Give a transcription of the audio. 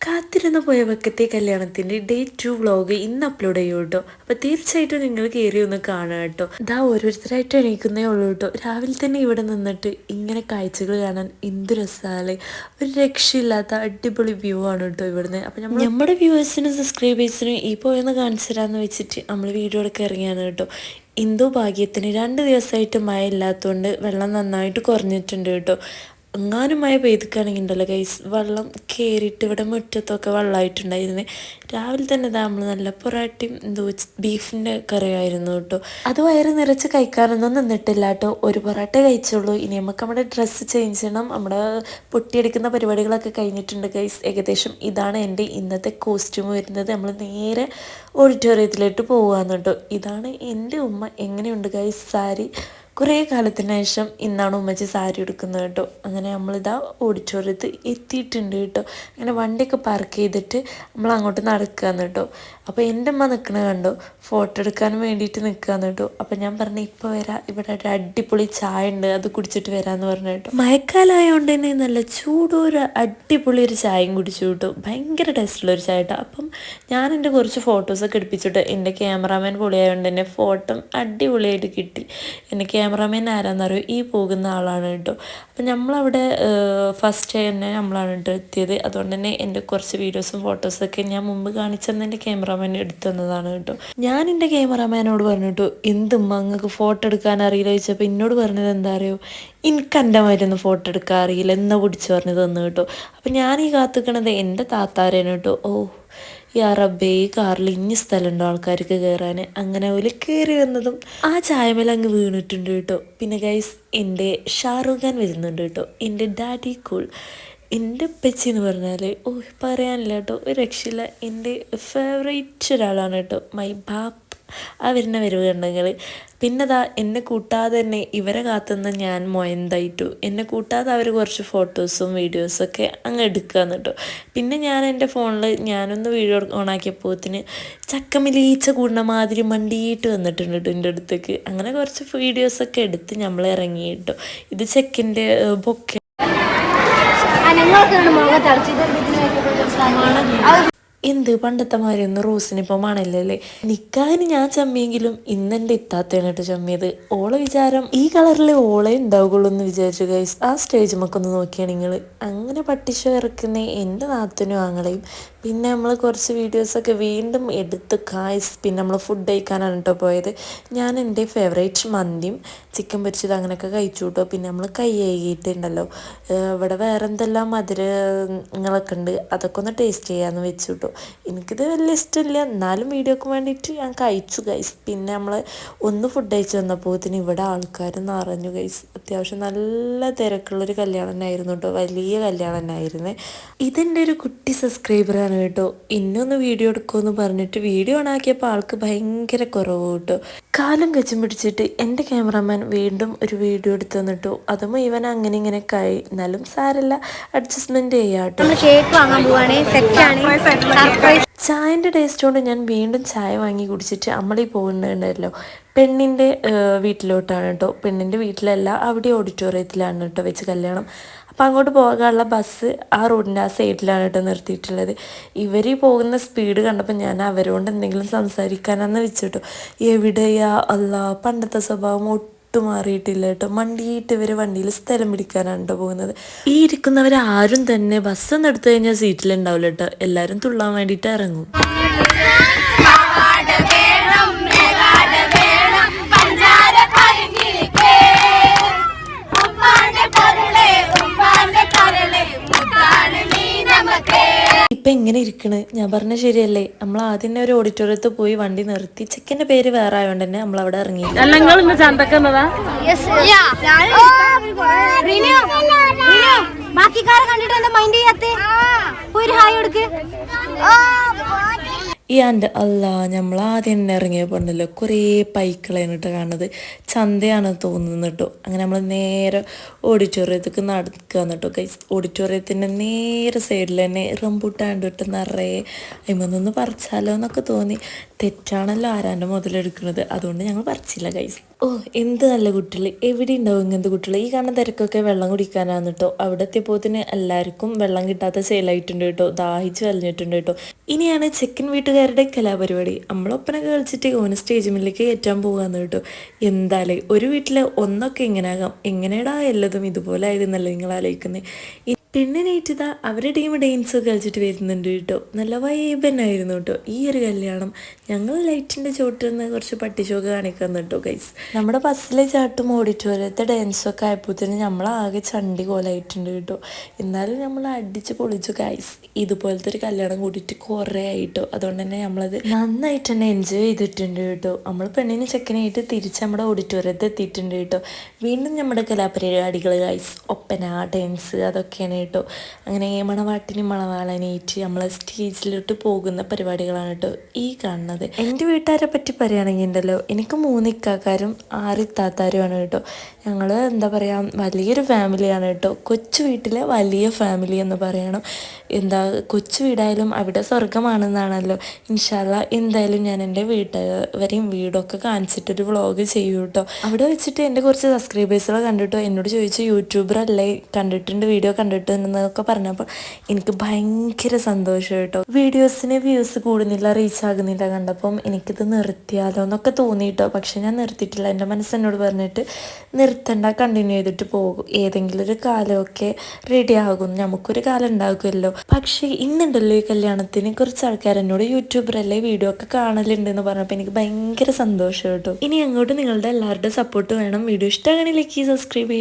കാത്തിരുന്ന പോയ വക്കത്തെ കല്യാണത്തിന്റെ ഡേ ടു വ്ളോഗ് ഇന്ന് അപ്ലോഡ് ചെയ്യും കേട്ടോ അപ്പൊ തീർച്ചയായിട്ടും നിങ്ങൾ കയറി ഒന്ന് കാണുക കേട്ടോ ഇതാ ഓരോരുത്തരായിട്ട് എണീക്കുന്നേ ഉള്ളൂ കേട്ടോ രാവിലെ തന്നെ ഇവിടെ നിന്നിട്ട് ഇങ്ങനെ കാഴ്ചകൾ കാണാൻ എന്ത് രസമാണ് ഒരു രക്ഷയില്ലാത്ത അടിപൊളി വ്യൂ ആണ് കേട്ടോ ഇവിടുന്ന്. അപ്പൊ നമ്മൾ നമ്മുടെ വ്യൂവേഴ്സിനും സബ്സ്ക്രൈബേഴ്സിനും ഈ പോയെന്ന് കാണിച്ചു തരാമെന്ന് വെച്ചിട്ട് നമ്മൾ വീഡിയോ എടുക്കാൻ ഇറങ്ങിയാണ് കേട്ടോ എന്തോ ഭാഗ്യത്തിന് രണ്ട് ദിവസമായിട്ട് മഴ ഇല്ലാത്തതുകൊണ്ട് വെള്ളം നന്നായിട്ട് കുറഞ്ഞിട്ടുണ്ട് കേട്ടോ എങ്ങാനും മഴ പെയ്തിക്കാണെങ്കിൽ ഉണ്ടല്ലോ ഗൈസ് വെള്ളം കയറിയിട്ട് ഇവിടെ മുറ്റത്തൊക്കെ വെള്ളമായിട്ടുണ്ടായിരുന്നു. രാവിലെ തന്നെ നമ്മൾ നല്ല പൊറാട്ടയും എന്തോ ബീഫിന്റെ കറിയായിരുന്നു കേട്ടോ. അത് വയറ് നിറച്ച് കഴിക്കാനൊന്നും നിന്നിട്ടില്ല കേട്ടോ. ഒരു പൊറാട്ട കഴിച്ചുള്ളൂ. ഇനി നമുക്ക് നമ്മുടെ ഡ്രസ്സ് ചേഞ്ച് ചെയ്യണം. നമ്മുടെ പൊട്ടിയെടുക്കുന്ന പരിപാടികളൊക്കെ കഴിഞ്ഞിട്ടുണ്ട് ഗൈസ് ഏകദേശം ഇതാണ് എന്റെ ഇന്നത്തെ കോസ്റ്റ്യൂം വരുന്നത്. നമ്മൾ നേരെ ഓഡിറ്റോറിയത്തിലോട്ട് പോകാമെന്ന് കേട്ടോ. ഇതാണ് എന്റെ ഉമ്മ. എങ്ങനെയുണ്ട് ഗൈസ് സാരി കുറേ കാലത്തിന് ശേഷം ഇന്നാണ് ഉമ്മച്ചി സാരി എടുക്കുന്നത് കേട്ടോ. അങ്ങനെ നമ്മളിതാ ഓഡിറ്റോറിയത്തിൽ എത്തിയിട്ടുണ്ട് കേട്ടോ. അങ്ങനെ വണ്ടിയൊക്കെ പാർക്ക് ചെയ്തിട്ട് നമ്മൾ അങ്ങോട്ട് നടക്കുകയെന്ന് കേട്ടോ. അപ്പോൾ എന്റെ അമ്മ നിൽക്കണ കണ്ടോ? ഫോട്ടോ എടുക്കാൻ വേണ്ടിയിട്ട് നിൽക്കുകയെന്ന് കേട്ടോ. അപ്പോൾ ഞാൻ പറഞ്ഞു ഇപ്പോൾ വരാം. ഇവിടെ ഒരു അടിപൊളി ചായ ഉണ്ട്. അത് കുടിച്ചിട്ട് വരാമെന്ന് പറഞ്ഞു കേട്ടോ. മഴക്കാലമായതുകൊണ്ട് തന്നെ നല്ല ചൂടൊരു അടിപൊളി ഒരു ചായയും കുടിച്ചു കേട്ടോ. ഭയങ്കര ടേസ്റ്റുള്ള ഒരു ചായ കേട്ടോ. അപ്പം ഞാൻ എന്റെ കുറച്ച് ഫോട്ടോസൊക്കെ എടുപ്പിച്ചിട്ട് എന്റെ ക്യാമറാമാൻ പൊളിയായതുകൊണ്ട് തന്നെ ഫോട്ടോ അടിപൊളിയായിട്ട് കിട്ടി. എന്റെ ക്യാമറാമാൻ ആരാന്നറിയോ? ഈ പോകുന്ന ആളാണ് കേട്ടോ. അപ്പം നമ്മളവിടെ ഫസ്റ്റ് തന്നെ നമ്മളാണ് കേട്ടോ എത്തിയത്. അതുകൊണ്ട് തന്നെ എന്റെ കുറച്ച് വീഡിയോസും ഫോട്ടോസൊക്കെ ഞാൻ മുമ്പ് കാണിച്ചെന്ന് എന്റെ ക്യാമറാമാൻ എടുത്തു തന്നതാണ് കേട്ടോ. ഞാൻ എന്റെ ക്യാമറമാനോട് പറഞ്ഞു എന്തും അങ്ങക്ക് ഫോട്ടോ എടുക്കാൻ അറിയില്ല? ചോദിച്ചപ്പോൾ എന്നോട് പറഞ്ഞത് എന്താ അറിയോ? എനിക്ക് എന്റെ മാതിരി ഫോട്ടോ എടുക്കാൻ അറിയില്ല. എന്നാ പിടിച്ച് പറഞ്ഞു തന്നു കേട്ടോ. അപ്പം ഞാൻ ഈ കാത്തുക്കണത് എന്റെ താത്താരേനെ കേട്ടോ. ഓ ഈ അറബേ ഈ കാറിൽ ഇനി സ്ഥലമുണ്ടോ ആൾക്കാർക്ക് കയറാൻ അങ്ങനെ പോലെ കയറി വന്നതും ആ ചായമേല അങ്ങ് വീണിട്ടുണ്ട് കേട്ടോ. പിന്നെ ഗൈസ് എന്റെ ഷാറുഖ് ഖാൻ വരുന്നുണ്ട് കേട്ടോ. എന്റെ ഡാഡി കൂൾ എന്റെ ഉപ്പച്ചി എന്ന് പറഞ്ഞാൽ ഓ പറയാനില്ല കേട്ടോ. ഒരു രക്ഷയില്ല. എന്റെ ഫേവറേറ്റ് ഒരാളാണ് കേട്ടോ. മൈ ബാപ്പ് ആ വരുന്ന വരവ് കണ്ടെങ്കിൽ പിന്നെ ദാ എന്നെ കൂട്ടാതെ തന്നെ ഇവരെ കാത്തുനിന്ന് ഞാൻ മൊയന്തായിട്ടു. എന്നെ കൂട്ടാതെ അവർ കുറച്ച് ഫോട്ടോസും വീഡിയോസൊക്കെ അങ്ങ് എടുക്കാന്ന് കേട്ടോ. പിന്നെ ഞാൻ എന്റെ ഫോണിൽ ഞാനൊന്ന് വീഡിയോ ഓണാക്കിയപ്പോത്തിന് ചക്കമിലീച്ച കൂടുന്ന മാതിരി മണ്ടിയിട്ട് വന്നിട്ടുണ്ട് കേട്ടോ എന്റെ അടുത്തേക്ക്. അങ്ങനെ കുറച്ച് വീഡിയോസൊക്കെ എടുത്ത് നമ്മൾ ഇറങ്ങി കേട്ടോ. ഇത് ചെക്കിന്റെ ബൊക്കെ. അടച്ചിട്ട് എന്ത് പണ്ടത്തെ മാതിരി ഒന്നും റോസിന് ഇപ്പം മണല്ലല്ലേ നിക്കാഹിന് ഞാൻ ചമ്മിയെങ്കിലും ഇന്ന് എന്റെ കേട്ടോ ചമ്മിയത്. ഓളെ വിചാരം ഈ കളറിൽ ഓളെ ഉണ്ടാവുകയുള്ളൂ എന്ന് വിചാരിച്ചു ഗൈസ് ആ സ്റ്റേജ് മക്കൊന്ന് നോക്കിയാണ് നിങ്ങൾ അങ്ങനെ പട്ടിശ ഇറക്കുന്ന എന്റെ നാത്തനും ആങ്ങളെയും. പിന്നെ നമ്മൾ കുറച്ച് വീഡിയോസൊക്കെ വീണ്ടും എടുത്ത് കായ്സ് പിന്നെ നമ്മൾ ഫുഡ് കഴിക്കാനാണ് കേട്ടോ പോയത്. ഞാൻ എന്റെ ഫേവറേറ്റ് മന്തിയും ചിക്കൻ പൊരിച്ചത് അങ്ങനെയൊക്കെ കഴിച്ചു കേട്ടോ. പിന്നെ നമ്മൾ കൈ കഴുകിയിട്ടുണ്ടല്ലോ. ഇവിടെ വേറെ എന്തെല്ലാം മധുരങ്ങളൊക്കെ ഉണ്ട് അതൊക്കെ ഒന്ന് ടേസ്റ്റ് ചെയ്യാമെന്ന് വെച്ചു കേട്ടോ. എനിക്കിത് വലിയ ഇഷ്ടമില്ല. എന്നാലും വീഡിയോക്ക് വേണ്ടിയിട്ട് ഞാൻ കഴിച്ചു ഗൈസ് പിന്നെ നമ്മൾ ഒന്ന് ഫുഡ് കഴിച്ച് വന്നപ്പോഴത്തിന് ഇവിടെ ആൾക്കാർ നിറഞ്ഞു ഗൈസ് അത്യാവശ്യം നല്ല തിരക്കുള്ളൊരു കല്യാണം തന്നെയായിരുന്നു കേട്ടോ വലിയ കല്യാണം തന്നെയായിരുന്നേ. ഇതെന്റെ ഒരു കുട്ടി സബ്സ്ക്രൈബറാണ് കേട്ടോ ഇന്നൊന്ന് വീഡിയോ എടുക്കുമെന്ന് പറഞ്ഞിട്ട് വീഡിയോ ഓണാക്കിയപ്പോൾ ആൾക്ക് ഭയങ്കര കുറവ് കേട്ടോ കാലം കച്ചും പിടിച്ചിട്ട് എന്റെ ക്യാമറാമാൻ വീണ്ടും ഒരു വീഡിയോ എടുത്തു തന്നിട്ടു അതും ഇവൻ അങ്ങനെ ഇങ്ങനെ കൈ എന്നാലും സാരല്ല. അഡ്ജസ്റ്റ്മെന്റ് ചെയ്യാം കേട്ടോ നമ്മൾ കേക്ക് വാങ്ങാൻ പോവാണ്. സെറ്റാണ് സർപ്രൈസ് ചായന്റെ ടേസ്റ്റ് കൊണ്ട് ഞാൻ വീണ്ടും ചായ വാങ്ങി കുടിച്ചിട്ട് അമ്മളി പോകുന്നുണ്ടല്ലോ പെണ്ണിന്റെ വീട്ടിലോട്ടാണ് കേട്ടോ പെണ്ണിന്റെ വീട്ടിലല്ല അവിടെ ഓഡിറ്റോറിയത്തിലാണ് കേട്ടോ വെച്ച് കല്യാണം. അപ്പം അങ്ങോട്ട് പോകാനുള്ള ബസ് ആ റോഡിന്റെ ആ സൈഡിലാണ് കേട്ടോ നിർത്തിയിട്ടുള്ളത്. ഇവർ പോകുന്ന സ്പീഡ് കണ്ടപ്പോൾ ഞാൻ അവരോട് എന്തെങ്കിലും സംസാരിക്കാനാന്ന് വെച്ചു കേട്ടോ എവിടെയാ അല്ല പണ്ടത്തെ സ്വഭാവം ഒട്ടും മാറിയിട്ടില്ല കേട്ടോ. മണ്ടിയിട്ട് ഇവർ വണ്ടിയിൽ സ്ഥലം പിടിക്കാനാണ് കേട്ടോ പോകുന്നത്. ഈ ഇരിക്കുന്നവർ ആരും തന്നെ ബസ്സൊന്നും എടുത്തു കഴിഞ്ഞാൽ സീറ്റിലുണ്ടാവില്ല കേട്ടോ. എല്ലാവരും തുള്ളാൻ വേണ്ടിയിട്ട് ഇറങ്ങും. ഇപ്പം എങ്ങനെ ഇരിക്കണ്? ഞാൻ പറഞ്ഞ ശരിയല്ലേ? നമ്മൾ ആദ്യം തന്നെ ഒരു ഓഡിറ്റോറിയത്തിൽ പോയി വണ്ടി നിർത്തി. ചെക്കന്റെ പേര് വേറെ ആയതുകൊണ്ട് തന്നെ നമ്മൾ അവിടെ ഇറങ്ങി ബാക്കിക്കാരെ കണ്ടിട്ട് എന്താ മൈൻഡ് ചെയ്യാത്ത? ഒരു ഹായ് കൊടുക്ക്. ഈ എന്റെ അല്ല നമ്മൾ ആദ്യം തന്നെ ഇറങ്ങിയപ്പോണ്ടല്ലോ കുറേ പൈക്കളാണ് കേട്ടോ കാണുന്നത്. ചന്തയാണ് തോന്നുന്നത് കേട്ടോ. അങ്ങനെ നമ്മൾ നേരെ ഓഡിറ്റോറിയത്തേക്ക് നടക്കുക കേട്ടോ കൈ ഓഡിറ്റോറിയത്തിന്റെ നേരെ സൈഡിൽ തന്നെ റംബൂട്ടാണ്ട് വിട്ട് നിറയെ അതിമൊന്നൊന്ന് പറിച്ചാലോ എന്നൊക്കെ തോന്നി. തെറ്റാണല്ലോ ആരാന്റെ മുതലെടുക്കുന്നത്. അതുകൊണ്ട് ഞങ്ങൾ പറിച്ചില്ല കൈസ് ഓ എന്ത് നല്ല കുട്ടികൾ എവിടെ ഉണ്ടാവും ഇങ്ങനത്തെ കുട്ടികൾ ഈ കാണുന്ന തിരക്കൊക്കെ വെള്ളം കുടിക്കാനാണ് കേട്ടോ. അവിടെ എത്തിയപ്പോത്തിന് എല്ലാവർക്കും വെള്ളം കിട്ടാത്ത സെയിലായിട്ടുണ്ട് കേട്ടോ. ദാഹിച്ച് വലഞ്ഞിട്ടുണ്ട് കേട്ടോ. ഇനിയാണ് ചെക്കൻ വീട്ടുകാരുടെ കലാപരിപാടി. നമ്മളൊപ്പനൊക്കെ കളിച്ചിട്ട് ഓന് സ്റ്റേജ് മില്ലേക്ക് കയറ്റാൻ പോകാന്ന് കേട്ടോ. എന്തായാലേ ഒരു വീട്ടിൽ ഒന്നൊക്കെ ഇങ്ങനെ ആകാം എങ്ങനെയാടാ എല്ലാതും ഇതുപോലെ ആയിരുന്നല്ലോ നിങ്ങൾ ആലോചിക്കുന്നത് പിന്നെ നൈറ്റിതാ അവരുടെ ടീം ഡാൻസ് കളിച്ചിട്ട് വരുന്നുണ്ട് കേട്ടോ. നല്ല വൈബ് തന്നെ ആയിരുന്നു കേട്ടോ. ഈ ഒരു കല്യാണം. ഞങ്ങൾ ലൈറ്റിന്റെ ചോട്ടിൽ നിന്ന് കുറച്ച് പട്ടിഷോക്ക് കാണിക്കാൻ കേട്ടോ ഗൈസ് നമ്മുടെ ബസ്സിലെ ചാട്ടും ഓഡിറ്റോറിയത്തെ ഡാൻസൊക്കെ ആയപ്പോഴത്തേന് നമ്മളാകെ ചണ്ടി കോലായിട്ടുണ്ട് കേട്ടോ. എന്നാലും നമ്മൾ അടിച്ച് പൊളിച്ചു ഗൈസ് ഇതുപോലത്തെ ഒരു കല്യാണം കൂടിയിട്ട് കുറേ ആയിട്ടോ. അതുകൊണ്ട് തന്നെ നമ്മളത് നന്നായിട്ട് തന്നെ എൻജോയ് ചെയ്തിട്ടുണ്ട് കേട്ടോ. നമ്മൾ പെണ്ണിന് ചെക്കനായിട്ട് തിരിച്ച് നമ്മുടെ ഓഡിറ്റോറിയത്തെ എത്തിയിട്ടുണ്ട് കേട്ടോ. വീണ്ടും നമ്മുടെ കലാപരിപാടികൾ ഗൈസ് ഒപ്പന ഡാൻസ് അതൊക്കെയാണ് കേട്ടോ. അങ്ങനെ മണവാട്ടിനും മണവാളനേറ്റ് നമ്മൾ സ്റ്റേജിലോട്ട് പോകുന്ന പരിപാടികളാണ് കേട്ടോ ഈ കാണുന്നത്. എന്റെ വീട്ടുകാരെ പറ്റി പറയുകയാണെങ്കിൽ ഉണ്ടല്ലോ എനിക്ക് മൂന്ന് ഇക്കാക്കാരും ആറ് ഇത്താത്താരുമാണ് കേട്ടോ. ഞങ്ങൾ എന്താ പറയുക വലിയൊരു ഫാമിലിയാണ് കേട്ടോ. കൊച്ചു വീട്ടിലെ വലിയ ഫാമിലി എന്ന് പറയണം. എന്താ കൊച്ചു വീടായാലും അവിടെ സ്വർഗമാണെന്നാണല്ലോ ഇൻഷാല്ല എന്തായാലും ഞാൻ എന്റെ വീട്ടുകാരെയും വീടൊക്കെ കാണിച്ചിട്ടൊരു വ്ളോഗ് ചെയ്യും കേട്ടോ. അവിടെ വെച്ചിട്ട് എന്റെ കുറച്ച് സബ്സ്ക്രൈബേഴ്സുകൾ കണ്ടിട്ടോ? എന്നോട് ചോദിച്ചു യൂട്യൂബർ അല്ലേ കണ്ടിട്ടുണ്ട് വീഡിയോ കണ്ടിട്ടുണ്ടെന്നൊക്കെ പറഞ്ഞപ്പോൾ എനിക്ക് ഭയങ്കര സന്തോഷം കേട്ടോ. വീഡിയോസിന് വ്യൂസ് കൂടുന്നില്ല റീച്ച് ആകുന്നില്ല കണ്ടപ്പം എനിക്കിത് നിർത്തിയാലോ എന്നൊക്കെ തോന്നി കേട്ടോ. പക്ഷെ ഞാൻ നിർത്തിയിട്ടില്ല. എന്റെ മനസ്സെന്നോട് പറഞ്ഞിട്ട് നിർത്തണ്ട കണ്ടിന്യൂ ചെയ്തിട്ട് പോകും. ഏതെങ്കിലും ഒരു കാലമൊക്കെ റെഡി ആകും. നമുക്കൊരു കാലം ഉണ്ടാകുമല്ലോ. പക്ഷേ ഇന്നുണ്ടല്ലോ ഈ കല്യാണത്തിന് കുറച്ച് ആൾക്കാർ എന്നോട് യൂട്യൂബറല്ലേ വീഡിയോ ഒക്കെ കാണലുണ്ട് എന്ന് പറഞ്ഞപ്പോൾ എനിക്ക് ഭയങ്കര സന്തോഷം കേട്ടോ. ഇനി അങ്ങോട്ട് നിങ്ങളുടെ എല്ലാവരുടെ സപ്പോർട്ട് വേണം. വീഡിയോ ഇഷ്ടമാണെങ്കിൽ ലൈക്ക് സബ്സ്ക്രൈബ് ചെയ്യുക.